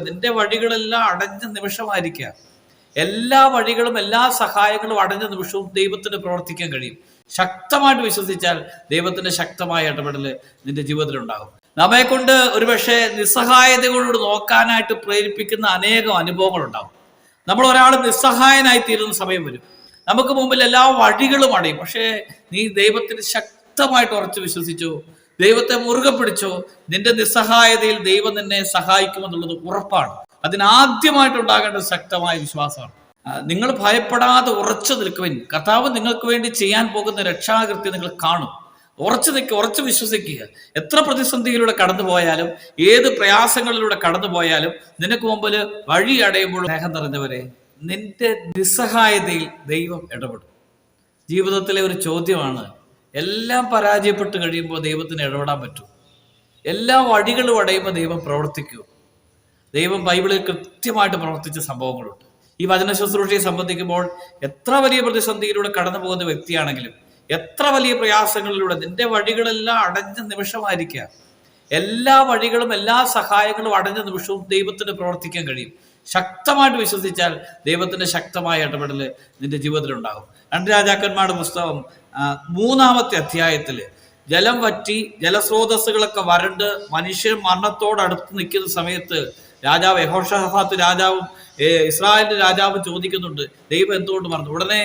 നിന്റെ വഴികളെല്ലാം അടഞ്ഞ നിമിഷമായിരിക്കുക എല്ലാ വഴികളും എല്ലാ സഹായങ്ങളും അടഞ്ഞ നിമിഷവും ദൈവത്തിന് പ്രവർത്തിക്കാൻ കഴിയും. ശക്തമായിട്ട് വിശ്വസിച്ചാൽ ദൈവത്തിന്റെ ശക്തമായ ഇടപെടൽ നിന്റെ ജീവിതത്തിൽ ഉണ്ടാകും നമ്മെ കൊണ്ട് ഒരുപക്ഷെ നിസ്സഹായതകളോട് നോക്കാനായിട്ട് പ്രേരിപ്പിക്കുന്ന അനേകം അനുഭവങ്ങൾ ഉണ്ടാകും നമ്മൾ ഒരാൾ നിസ്സഹായനായി തീരുന്ന സമയം വരും. നമുക്ക് മുമ്പിൽ എല്ലാ വഴികളും അടയും. പക്ഷേ നീ ദൈവത്തിന് ശക്തമായിട്ട് ഉറച്ചു വിശ്വസിച്ചു ദൈവത്തെ മുറുകെ പിടിച്ചോ നിന്റെ നിസ്സഹായതയിൽ ദൈവം നിന്നെ സഹായിക്കുമെന്നുള്ളത് ഉറപ്പാണ്. അതിനാദ്യമായിട്ടുണ്ടാകേണ്ട ശക്തമായ വിശ്വാസമാണ്. നിങ്ങൾ ഭയപ്പെടാതെ ഉറച്ചു നിൽക്കുവിൻ. കർത്താവ് നിങ്ങൾക്ക് വേണ്ടി ചെയ്യാൻ പോകുന്ന രക്ഷാകൃത്യം നിങ്ങൾ കാണും. ഉറച്ചു നിൽക്കുക ഉറച്ചു വിശ്വസിക്കുക. എത്ര പ്രതിസന്ധിയിലൂടെ കടന്നു പോയാലും ഏത് പ്രയാസങ്ങളിലൂടെ കടന്നു പോയാലും നിനക്ക് മുമ്പിൽ വഴി അടയുമ്പോൾ സ്നേഹം നിറഞ്ഞവരെ നിന്റെ നിസ്സഹായതയിൽ ദൈവം ഇടപെടും. ജീവിതത്തിലെ ഒരു ചോദ്യമാണ് എല്ലാം പരാജയപ്പെട്ട് കഴിയുമ്പോൾ ദൈവത്തിന് ഇടപെടാൻ പറ്റും. എല്ലാ വഴികളും അടയുമ്പോൾ ദൈവം പ്രവർത്തിക്കൂ. ദൈവം ബൈബിളിൽ കൃത്യമായിട്ട് പ്രവർത്തിച്ച സംഭവങ്ങളുണ്ട്. ഈ വചന ശുശ്രൂഷയെ സംബന്ധിക്കുമ്പോൾ എത്ര വലിയ പ്രതിസന്ധിയിലൂടെ കടന്നു പോകുന്ന വ്യക്തിയാണെങ്കിലും എത്ര വലിയ പ്രയാസങ്ങളിലൂടെ നിന്റെ വഴികളെല്ലാം അടഞ്ഞ നിമിഷമായിരിക്കുക എല്ലാ വഴികളും എല്ലാ സഹായങ്ങളും അടഞ്ഞ നിമിഷവും ദൈവത്തിന് പ്രവർത്തിക്കാൻ കഴിയും. ശക്തമായിട്ട് വിശ്വസിച്ചാൽ ദൈവത്തിന്റെ ശക്തമായ ഇടപെടൽ നിന്റെ ജീവിതത്തിൽ ഉണ്ടാകും രണ്ട് രാജാക്കന്മാരുടെ പുസ്തകം മൂന്നാമത്തെ അധ്യായത്തിൽ ജലം വറ്റി ജലസ്രോതസ്സുകളൊക്കെ വരണ്ട് മനുഷ്യൻ മരണത്തോടടുത്ത് നിൽക്കുന്ന സമയത്ത് രാജാവ് യഹോഷഹാത്ത് രാജാവും ഇസ്രായേലിന്റെ രാജാവും ചോദിക്കുന്നുണ്ട് ദൈവം എന്തുകൊണ്ട് പറഞ്ഞു ഉടനെ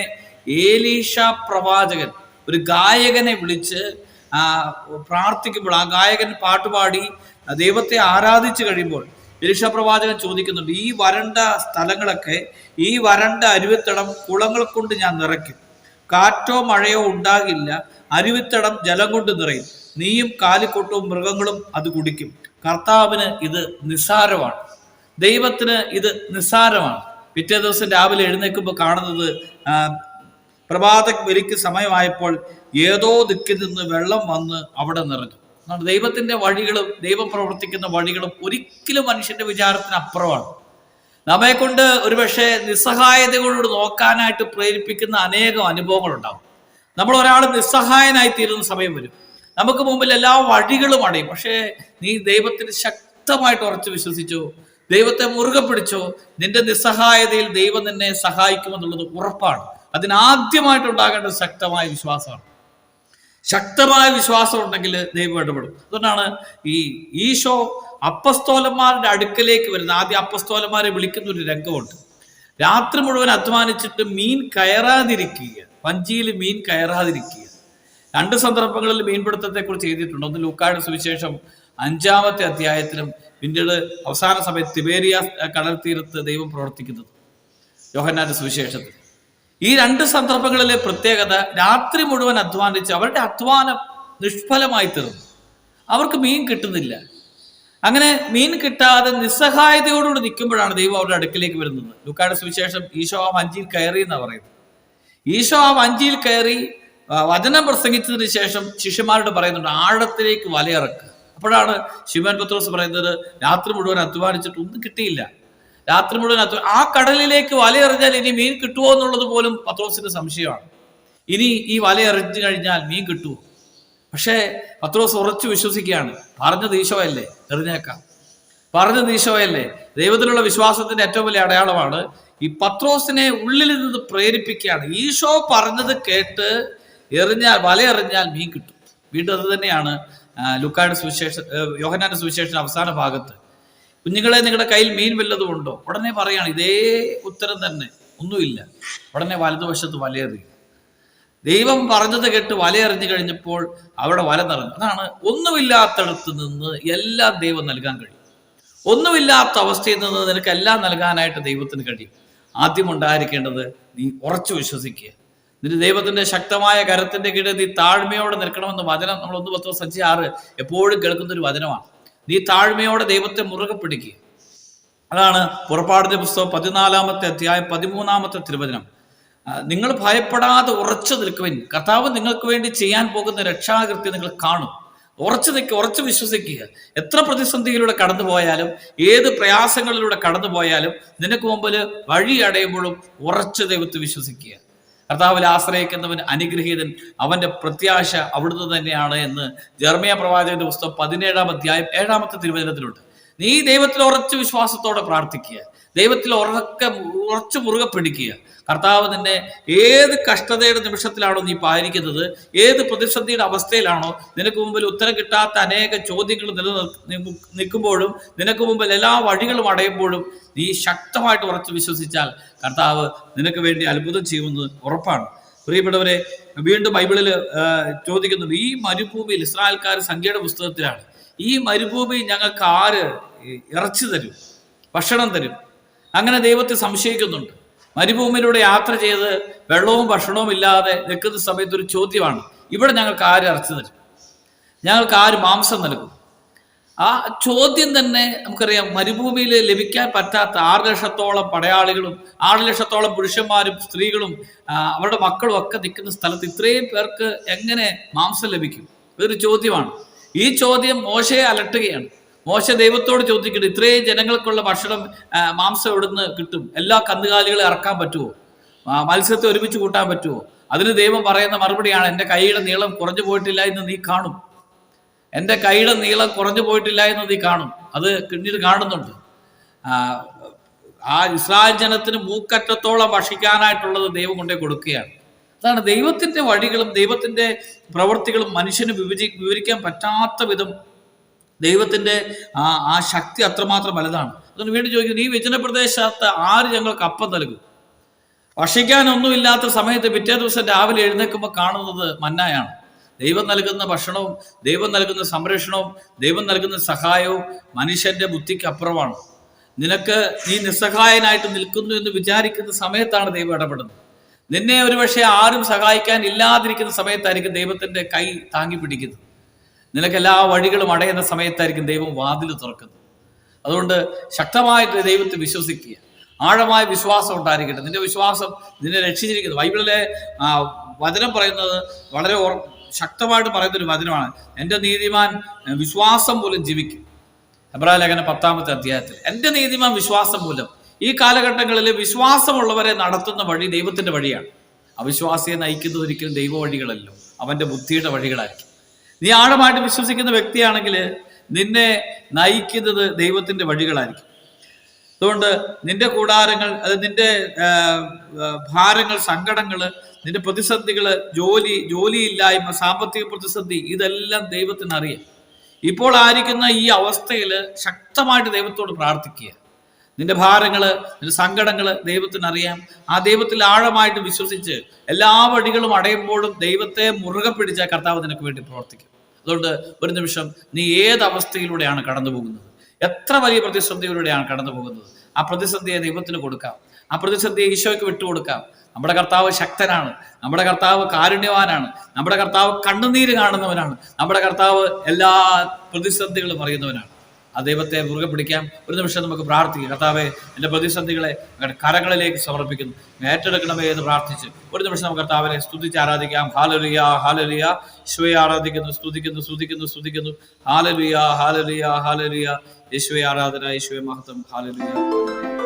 ഏലീഷ പ്രവാചകൻ ഒരു ഗായകനെ വിളിച്ച് പ്രാർത്ഥിക്കുമ്പോൾ ആ ഗായകൻ പാട്ടുപാടി ദൈവത്തെ ആരാധിച്ചു കഴിയുമ്പോൾ എലീഷ പ്രവാചകൻ ചോദിക്കുന്നുണ്ട് ഈ വരണ്ട സ്ഥലങ്ങളൊക്കെ ഈ വരണ്ട അരുവിത്തടം കുളങ്ങൾ കൊണ്ട് ഞാൻ നിറയ്ക്കും. കാറ്റോ മഴയോ ഉണ്ടാകില്ല. അരുവിത്തടം ജലം കൊണ്ട് നിറയും. നീയും കാലിക്കൊട്ടും മൃഗങ്ങളും അത് കുടിക്കും. കർത്താവിന് ഇത് നിസ്സാരമാണ്. ദൈവത്തിന് ഇത് നിസ്സാരമാണ്. പിറ്റേ ദിവസം രാവിലെ എഴുന്നേൽക്കുമ്പോൾ കാണുന്നത് പ്രഭാത ബലിക്ക് സമയമായപ്പോൾ ഏതോ ദിക്കിൽ നിന്ന് വെള്ളം വന്ന് അവിടെ നിറഞ്ഞു. ദൈവത്തിന്റെ വഴികളും ദൈവം പ്രവർത്തിക്കുന്ന വഴികളും ഒരിക്കലും മനുഷ്യന്റെ വിചാരത്തിന് അപ്പുറമാണ്. നമ്മെ കൊണ്ട് ഒരുപക്ഷെ നിസ്സഹായതകളോട് നോക്കാനായിട്ട് പ്രേരിപ്പിക്കുന്ന അനേകം അനുഭവങ്ങൾ ഉണ്ടാവും നമ്മൾ ഒരാൾ നിസ്സഹായനായി തീരുന്ന സമയം വരും. നമുക്ക് മുമ്പിൽ എല്ലാ വഴികളും അടയും. പക്ഷേ നീ ദൈവത്തിന് ശക്തമായിട്ട് ഉറച്ചു വിശ്വസിച്ചു? ദൈവത്തെ മുറുകെ പിടിച്ചോ? നിന്റെ നിസ്സഹായതയിൽ ദൈവം നിന്നെ സഹായിക്കുമെന്നുള്ളത് ഉറപ്പാണ്. അതിനാദ്യമായിട്ടുണ്ടാകേണ്ട ശക്തമായ വിശ്വാസമാണ്. ശക്തമായ വിശ്വാസം ഉണ്ടെങ്കിൽ ദൈവം ഇടപെടും. അതുകൊണ്ടാണ് ഈ ഈശോ അപ്പസ്തോലന്മാരുടെ അടുക്കലേക്ക് വരുന്ന ആദ്യം അപ്പസ്തോലന്മാരെ വിളിക്കുന്ന ഒരു രംഗമുണ്ട്. രാത്രി മുഴുവൻ അധ്വാനിച്ചിട്ട് മീൻ കയറാതിരിക്കുക. വഞ്ചിയിൽ മീൻ കയറാതിരിക്കുക. രണ്ട് സന്ദർഭങ്ങളിൽ മീൻപിടുത്തത്തെ കുറിച്ച് എഴുതിയിട്ടുണ്ട്. ഒന്ന് ലൂക്കായുടെ സുവിശേഷം അഞ്ചാമത്തെ അധ്യായത്തിലും പിന്നീട് അവസാന സമയത്ത് തിബേരിയ കടൽ തീരത്ത് ദൈവം പ്രവർത്തിക്കുന്നത്. യോഹന്നാന്റെ സുവിശേഷത്തിൽ. ഈ രണ്ട് സന്ദർഭങ്ങളിലെ പ്രത്യേകത രാത്രി മുഴുവൻ അധ്വാനിച്ച് അവരുടെ അധ്വാനം നിഷ്ഫലമായി തീർന്നു. അവർക്ക് മീൻ കിട്ടുന്നില്ല. അങ്ങനെ മീൻ കിട്ടാതെ നിസ്സഹായതയോടുകൂടി നിൽക്കുമ്പോഴാണ് ദൈവം അവരുടെ അടുക്കിലേക്ക് വരുന്നത്. ലുക്കാട് സുവിശേഷം ഈശോ ആ വഞ്ചിയിൽ കയറി എന്നാണ് പറയുന്നത്. ഈശോ ആ വഞ്ചിയിൽ കയറി വചനം പ്രസംഗിച്ചതിന് ശേഷം ശിഷ്യന്മാരോട് പറയുന്നുണ്ട് ആഴത്തിലേക്ക് വലയിറക്കുക. അപ്പോഴാണ് ശിവൻ പത്രോസ് പറയുന്നത് രാത്രി മുഴുവൻ അധ്വാനിച്ചിട്ട് ഒന്നും കിട്ടിയില്ല. രാത്രി മുഴുവൻ ആ കടലിലേക്ക് വലയെറിഞ്ഞാൽ ഇനി മീൻ കിട്ടുമോ എന്നുള്ളത് പോലും പത്രോസിന്റെ സംശയമാണ്. ഇനി ഈ വല എറിഞ്ഞു കഴിഞ്ഞാൽ മീൻ കിട്ടുമോ പക്ഷേ പത്രോസ് ഉറച്ചു വിശ്വസിക്കുകയാണ്. പറഞ്ഞത് ഈശോയല്ലേ? എറിഞ്ഞേക്കാം. പറഞ്ഞത് ഈശോയല്ലേ? ദൈവത്തിലുള്ള വിശ്വാസത്തിന്റെ ഏറ്റവും വലിയ അടയാളമാണ് ഈ പത്രോസിനെ ഉള്ളിൽ നിന്ന് പ്രേരിപ്പിക്കുകയാണ്. ഈശോ പറഞ്ഞത് കേട്ട് എറിഞ്ഞാൽ വല എറിഞ്ഞാൽ മീൻ കിട്ടും. വീണ്ടും അത് തന്നെയാണ് ലുക്കാന്റെ സുവിശേഷ യോഹനാന്റെ യോഹന്നാന്റെ സുവിശേഷ അവസാന ഭാഗത്ത് കുഞ്ഞുങ്ങളെ നിങ്ങളുടെ കയ്യിൽ മീൻ വല്ലതും ഉണ്ടോ? ഉടനെ പറയാണ് ഇതേ ഉത്തരം തന്നെ. ഒന്നുമില്ല. ഉടനെ വലതുവശത്ത് വലയെറിയും. ദൈവം പറഞ്ഞത് കേട്ട് വലയെറിഞ്ഞു കഴിഞ്ഞപ്പോൾ അവിടെ വല നിറഞ്ഞു. അതാണ് ഒന്നുമില്ലാത്തടത്ത് നിന്ന് എല്ലാം ദൈവം നൽകാൻ കഴിയും. ഒന്നുമില്ലാത്ത അവസ്ഥയിൽ നിന്ന് നിനക്ക് എല്ലാം നൽകാനായിട്ട് ദൈവത്തിന് കഴിയും. ആദ്യം ഉണ്ടായിരിക്കേണ്ടത് നീ ഉറച്ചു വിശ്വസിക്കുക. നിന്റെ ദൈവത്തിന്റെ ശക്തമായ കരത്തിന്റെ കീഴിൽ നീ താഴ്മയോടെ നിൽക്കണമെന്ന് വചനം നമ്മൾ ഒന്ന് പത്തോ സഞ്ചി ആറ് എപ്പോഴും കേൾക്കുന്ന ഒരു വചനമാണ്. നീ താഴ്മയോടെ ദൈവത്തെ മുറുകെ പിടിക്കുക. അതാണ് പുറപ്പാടിന്റെ പുസ്തകം പതിനാലാമത്തെ അധ്യായം പതിമൂന്നാമത്തെ തിരുവചനം. നിങ്ങൾ ഭയപ്പെടാതെ ഉറച്ചു നിൽക്കുവിൻ. കർത്താവ് നിങ്ങൾക്ക് വേണ്ടി ചെയ്യാൻ പോകുന്ന രക്ഷാകൃത്യം നിങ്ങൾ കാണും. ഉറച്ചു നിൽക്കുക ഉറച്ചു വിശ്വസിക്കുക. എത്ര പ്രതിസന്ധിയിലൂടെ കടന്നു പോയാലും ഏത് പ്രയാസങ്ങളിലൂടെ കടന്നു പോയാലും നിനക്ക് മുമ്പിൽ വഴി അടയുമ്പോഴും ഉറച്ചു ദൈവത്തെ വിശ്വസിക്കുക. കർത്താവിൽ ആശ്രയിക്കുന്നവൻ അനുഗ്രഹീതൻ. അവന്റെ പ്രത്യാശ അവിടുന്ന് തന്നെയാണ് എന്ന് ജർമ്മിയ പ്രവാചകന്റെ പുസ്തകം പതിനേഴാം അധ്യായം ഏഴാമത്തെ തിരുവചനത്തിലുണ്ട്. നീ ദൈവത്തിൽ ഉറച്ച വിശ്വാസത്തോടെ പ്രാർത്ഥിക്കുക. ദൈവത്തിൽ ഉറക്ക ഉറച്ചു മുറുകെ പിടിക്കുക. കർത്താവ് നിന്നെ ഏത് കഷ്ടതയുടെ നിമിഷത്തിലാണോ നീ പാലിക്കുന്നത് ഏത് പ്രതിസന്ധിയുടെ അവസ്ഥയിലാണോ നിനക്ക് മുമ്പിൽ ഉത്തരം കിട്ടാത്ത അനേക ചോദ്യങ്ങൾ നിലനിൽ നിൽക്കുമ്പോഴും നിനക്ക് മുമ്പിൽ എല്ലാ വഴികളും അടയുമ്പോഴും നീ ശക്തമായിട്ട് ഉറച്ചു വിശ്വസിച്ചാൽ കർത്താവ് നിനക്ക് വേണ്ടി അത്ഭുതം ചെയ്യുമെന്ന് ഉറപ്പാണ്. പ്രിയപ്പെട്ടവരെ വീണ്ടും ബൈബിളിൽ ചോദിക്കുന്നു ഈ മരുഭൂമിയിൽ ഇസ്രായേൽക്കാർ സംഖ്യയുടെ പുസ്തകത്തിലാണ്. ഈ മരുഭൂമി ഞങ്ങൾക്ക് ആര് ഇറച്ചി തരും? ഭക്ഷണം തരും? അങ്ങനെ ദൈവത്തെ സംശയിക്കുന്നുണ്ട്. മരുഭൂമിയിലൂടെ യാത്ര ചെയ്ത് വെള്ളവും ഭക്ഷണവും ഇല്ലാതെ നിൽക്കുന്ന സമയത്ത് ഒരു ചോദ്യമാണ്. ഇവിടെ ഞങ്ങൾക്ക് ആര് ഇറച്ചി തരും? ഞങ്ങൾക്ക് ആര് മാംസം നൽകും? ആ ചോദ്യം തന്നെ നമുക്കറിയാം. മരുഭൂമിയിൽ ലഭിക്കാൻ പറ്റാത്ത ആറ് ലക്ഷത്തോളം പടയാളികളും ആറ് ലക്ഷത്തോളം പുരുഷന്മാരും സ്ത്രീകളും അവരുടെ മക്കളും ഒക്കെ നിൽക്കുന്ന സ്ഥലത്ത് ഇത്രയും പേർക്ക് എങ്ങനെ മാംസം ലഭിക്കും? ഇതൊരു ചോദ്യമാണ്. ഈ ചോദ്യം മോശയെ അലട്ടുകയാണ്. മോശ ദൈവത്തോട് ചോദിക്കുന്നത് ഇത്രയും ജനങ്ങൾക്കുള്ള ഭക്ഷണം മാംസം എവിടുന്ന് കിട്ടും? എല്ലാ കന്നുകാലികളെ ഇറക്കാൻ പറ്റുമോ മത്സ്യത്തെ ഒരുമിച്ച് കൂട്ടാൻ പറ്റുമോ അതിന് ദൈവം പറയുന്ന മറുപടിയാണ് എന്റെ കൈയുടെ നീളം കുറഞ്ഞു പോയിട്ടില്ല എന്ന് നീ കാണും. എന്റെ കൈയുടെ നീളം കുറഞ്ഞു പോയിട്ടില്ല എന്ന് നീ കാണും. അത് പിന്നീട് കാണുന്നുണ്ട്. ആ, ഇസ്രായേൽ ജനത്തിന് മൂക്കറ്റത്തോളം ഭക്ഷിക്കാനായിട്ടുള്ളത് ദൈവം കൊണ്ടേ കൊടുക്കുകയാണ്. അതാണ് ദൈവത്തിന്റെ വഴികളും ദൈവത്തിന്റെ പ്രവൃത്തികളും മനുഷ്യന് വിവരിക്കാൻ പറ്റാത്ത വിധം ദൈവത്തിന്റെ ആ ആ ശക്തി അത്രമാത്രം വലുതാണ്. അതുകൊണ്ട് വീണ്ടും ചോദിക്കുന്നു ഈ വിജന പ്രദേശത്ത് ആര് ഞങ്ങൾക്ക് അപ്പം നൽകും? ഭക്ഷിക്കാനൊന്നുമില്ലാത്ത സമയത്ത് പിറ്റേ ദിവസം രാവിലെ എഴുന്നേൽക്കുമ്പോൾ കാണുന്നത് മന്നായാണ്. ദൈവം നൽകുന്ന ഭക്ഷണവും ദൈവം നൽകുന്ന സംരക്ഷണവും ദൈവം നൽകുന്ന സഹായവും മനുഷ്യന്റെ ബുദ്ധിക്ക് അപ്പുറമാണ്. നിനക്ക് നീ നിസ്സഹായനായിട്ട് നിൽക്കുന്നു എന്ന് വിചാരിക്കുന്ന സമയത്താണ് ദൈവം ഇടപെടുന്നത്. നിന്നെ ഒരുപക്ഷെ ആരും സഹായിക്കാൻ ഇല്ലാതിരിക്കുന്ന സമയത്തായിരിക്കും ദൈവത്തിന്റെ കൈ താങ്ങി പിടിക്കുന്നത്. നിനക്ക് എല്ലാ വഴികളും അടയുന്ന സമയത്തായിരിക്കും ദൈവം വാതിൽ തുറക്കുന്നത്. അതുകൊണ്ട് ശക്തമായിട്ട് ദൈവത്തെ വിശ്വസിക്കുക. ആഴമായ വിശ്വാസം ഉണ്ടായിരിക്കട്ടെ. നിന്റെ വിശ്വാസം നിന്നെ രക്ഷിച്ചിരിക്കുന്നു. ബൈബിളിലെ വചനം പറയുന്നത് വളരെ ശക്തമായിട്ട് പറയുന്ന ഒരു വചനമാണ്. എന്റെ നീതിമാൻ വിശ്വാസം മൂലം ജീവിക്കും. എബ്രാഹിം ലേഖന പത്താമത്തെ അധ്യായത്തിൽ. എന്റെ നീതിമാൻ വിശ്വാസം മൂലം. ഈ കാലഘട്ടങ്ങളിൽ വിശ്വാസമുള്ളവരെ നടത്തുന്ന വഴി ദൈവത്തിന്റെ വഴിയാണ്. അവിശ്വാസിയെ നയിക്കുന്നത് ഒരിക്കലും ദൈവ വഴികളല്ലോ അവന്റെ ബുദ്ധിയുടെ വഴികളായിരിക്കും. നീ ആഴമായിട്ട് വിശ്വസിക്കുന്ന വ്യക്തിയാണെങ്കിൽ നിന്നെ നയിക്കുന്നത് ദൈവത്തിന്റെ വഴികളായിരിക്കും. അതുകൊണ്ട് നിന്റെ കൂടാരങ്ങൾ അത് നിന്റെ ഭാരങ്ങൾ സങ്കടങ്ങൾ നിന്റെ പ്രതിസന്ധികൾ ജോലി ജോലിയില്ലായ്മ സാമ്പത്തിക പ്രതിസന്ധി ഇതെല്ലാം ദൈവത്തിന് അറിയാം ഇപ്പോൾ ആയിരിക്കുന്ന ഈ അവസ്ഥയിൽ ശക്തമായിട്ട് ദൈവത്തോട് പ്രാർത്ഥിക്കുക. നിന്റെ ഭാരങ്ങൾ നിന്റെ സങ്കടങ്ങൾ ദൈവത്തിന് അറിയാം ആ ദൈവത്തിൽ ആഴമായിട്ട് വിശ്വസിച്ച് എല്ലാ വഴികളും അടയുമ്പോഴും ദൈവത്തെ മുറുകെ പിടിച്ച കർത്താവ് നിനക്ക് വേണ്ടി പ്രവർത്തിക്കും. അതുകൊണ്ട് ഒരു നിമിഷം നീ ഏത് അവസ്ഥയിലൂടെയാണ് കടന്നു പോകുന്നത് എത്ര വലിയ പ്രതിസന്ധിയിലൂടെയാണ് കടന്നു പോകുന്നത് ആ പ്രതിസന്ധിയെ ദൈവത്തിന് കൊടുക്കാം. ആ പ്രതിസന്ധിയെ ഈശോയ്ക്ക് വിട്ടുകൊടുക്കാം. നമ്മുടെ കർത്താവ് ശക്തനാണ്. നമ്മുടെ കർത്താവ് കാരുണ്യവാനാണ്. നമ്മുടെ കർത്താവ് കണ്ണുനീര് കാണുന്നവനാണ്. നമ്മുടെ കർത്താവ് എല്ലാ പ്രതിസന്ധികളും അറിയുന്നവനാണ്. ആ ദൈവത്തെ മുറുകെ പിടിക്കാം. ഒരു നിമിഷം നമുക്ക് പ്രാർത്ഥിക്കാം. കർത്താവെ എന്റെ പ്രതിസന്ധികളെ അങ്ങയുടെ കരങ്ങളിലേക്ക് സമർപ്പിക്കുന്നു. ഏറ്റെടുക്കണമേ എന്ന് പ്രാർത്ഥിച്ച് ഒരു നിമിഷം നമുക്ക് കർത്താവിനെ സ്തുതിച്ച് ആരാധിക്കാം. ഹാലലിയ ഹാലലിയ. യേശുവെ ആരാധിക്കുന്നു സ്തുതിക്കുന്നു സ്തുതിക്കുന്നു സ്തുതിക്കുന്നു. ഹാലലിയ ഹാലലിയ ഹാലലിയ. യേശുവെ ആരാധന യേശുവെ മഹത്വം. ഹാലലിയ.